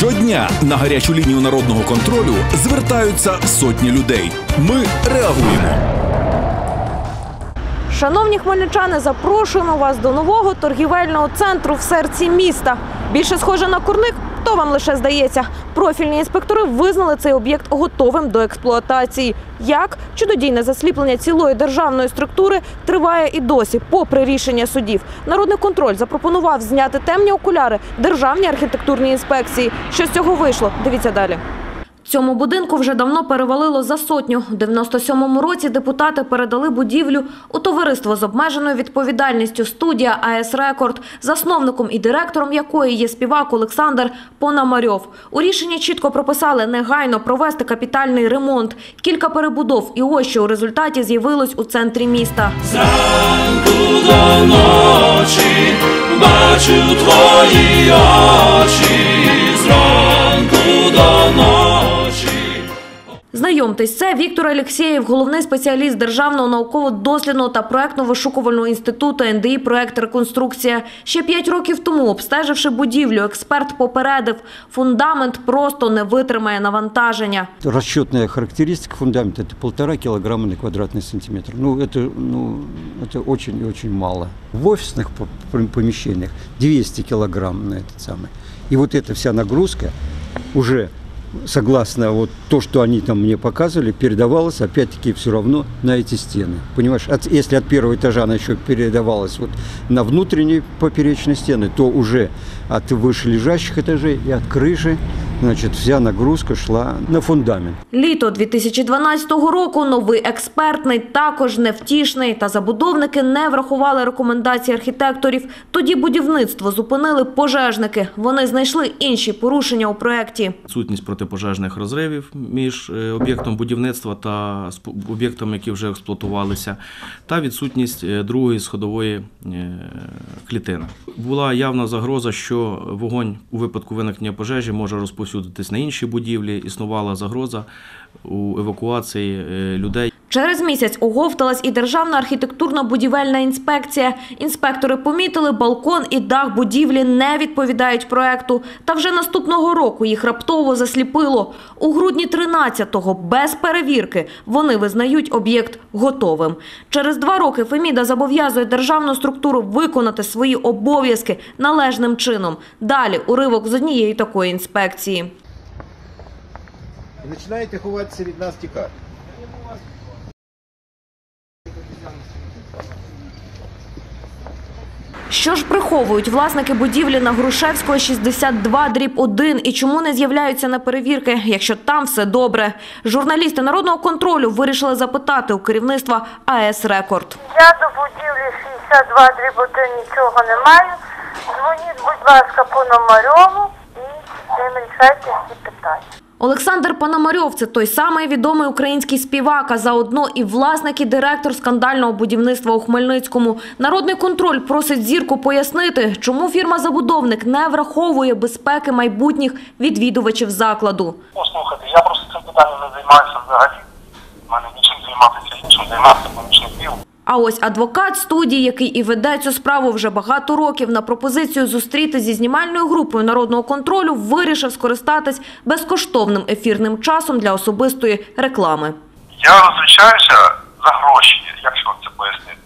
Щодня на гарячу лінію народного контролю звертаються сотні людей. Ми реагуємо. Шановні хмельничани, запрошуємо вас до нового торгівельного центру в серці міста. Більше схоже на курник, то вам лише здається. Профільні інспектори визнали цей об'єкт готовим до експлуатації. Як чудодійне засліплення цілої державної структури триває і досі, попри рішення судів. Народний контроль запропонував зняти темні окуляри державній архітектурній інспекції. Що з цього вийшло? Дивіться далі. Цьому будинку вже давно перевалило за сотню. У 97-му році депутати передали будівлю у товариство з обмеженою відповідальністю студія АЕС Рекорд, засновником і директором якої є співак Олександр Пономарьов. У рішенні чітко прописали негайно провести капітальний ремонт. Кілька перебудов, і ось що у результаті з'явилось у центрі міста. Зранку до ночі бачу твої очі, Знайомтесь, це Віктор Алєксєєв, головний спеціаліст Державного науково-дослідного та проектно-вишукувального інституту НДІ «Проект Реконструкція». Ще п'ять років тому, обстеживши будівлю, експерт попередив, фундамент просто не витримає навантаження. Расчетная характеристика фундамента – это полтора килограмма на квадратный сантиметр. Ну, это, ну, это очень и очень мало. В офисных по- пом- помещениях 200 килограмм на этот самый. И вот эта вся нагрузка уже Согласно вот то, что они там мне показывали, передавалась опять-таки все равно на эти стены. Понимаешь, от- если от первого этажа она еще передавалась вот на внутренние поперечные стены, то уже от вышележащих этажей и от крыши, значит, вся нагрузка шла на фундамент. Літо 2012 року новий експертний, також невтішний, та забудовники не врахували рекомендації архітекторів. Тоді будівництво зупинили пожежники. Вони знайшли інші порушення у проєкті. відсутність протипожежних розривів між е, об'єктом будівництва та об'єктами, які вже експлуатувалися, та відсутність е, другої сходової е, клітини. Була явна загроза, що вогонь у випадку виникнення пожежі може розповсюдитись на інші будівлі. Існувала загроза у евакуації е, людей. Через місяць оговталась і Державна архітектурно-будівельна інспекція. Інспектори помітили, балкон і дах будівлі не відповідають проекту. Та вже наступного року їх раптово засліпило. У грудні 13-го, без перевірки, вони визнають об'єкт готовим. Через два роки Феміда зобов'язує державну структуру виконати свої обов'язки належним чином. Далі уривок з однієї такої інспекції. І починаєте ховатися від нас тікати. Що ж приховують власники будівлі на Грушевського 62 дріб 1 і чому не з'являються на перевірки, якщо там все добре? Журналісти народного контролю вирішили запитати у керівництва АЕС Рекорд. Я до будівлі 62 дріб 1 нічого не маю. Дзвоніть, будь ласка, по Номарьову і з ним рішайте всі питання. Олександр Пономарьов – це той самий відомий український співак, а заодно і власник і директор скандального будівництва у Хмельницькому. Народний контроль просить зірку пояснити, чому фірма-забудовник не враховує безпеки майбутніх відвідувачів закладу. Послухайте, я просто цим питанням не займаюся взагалі. У мене нічим займатися іншим займатися помічник діл. А ось адвокат студії, який і веде цю справу вже багато років, на пропозицію зустріти зі знімальною групою народного контролю вирішив скористатись безкоштовним ефірним часом для особистої реклами. Я розлучаюся за гроші, як вам це пояснити.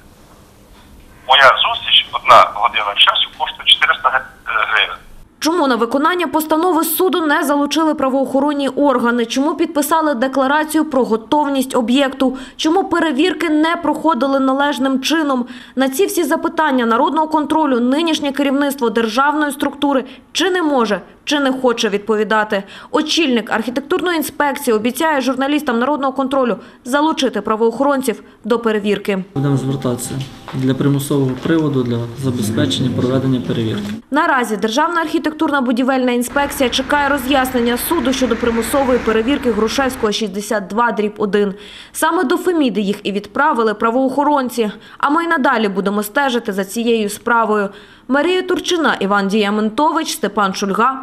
Моя зустріч, одна година часу, коштує 400 гривень. Чому на виконання постанови суду не залучили правоохоронні органи? Чому підписали декларацію про готовність об'єкту? Чому перевірки не проходили належним чином? На ці всі запитання народного контролю нинішнє керівництво державної структури чи не може, чи не хоче відповідати. Очільник архітектурної інспекції обіцяє журналістам народного контролю залучити правоохоронців до перевірки. Будемо звертатися для примусового приводу для забезпечення проведення перевірки. Наразі Державна архітектурна будівельна інспекція чекає роз'яснення суду щодо примусової перевірки Грушевського 62 дріб 1. Саме до Феміди їх і відправили правоохоронці. А ми й надалі будемо стежити за цією справою. Марія Турчина, Іван Діяментович, Степан Шульга,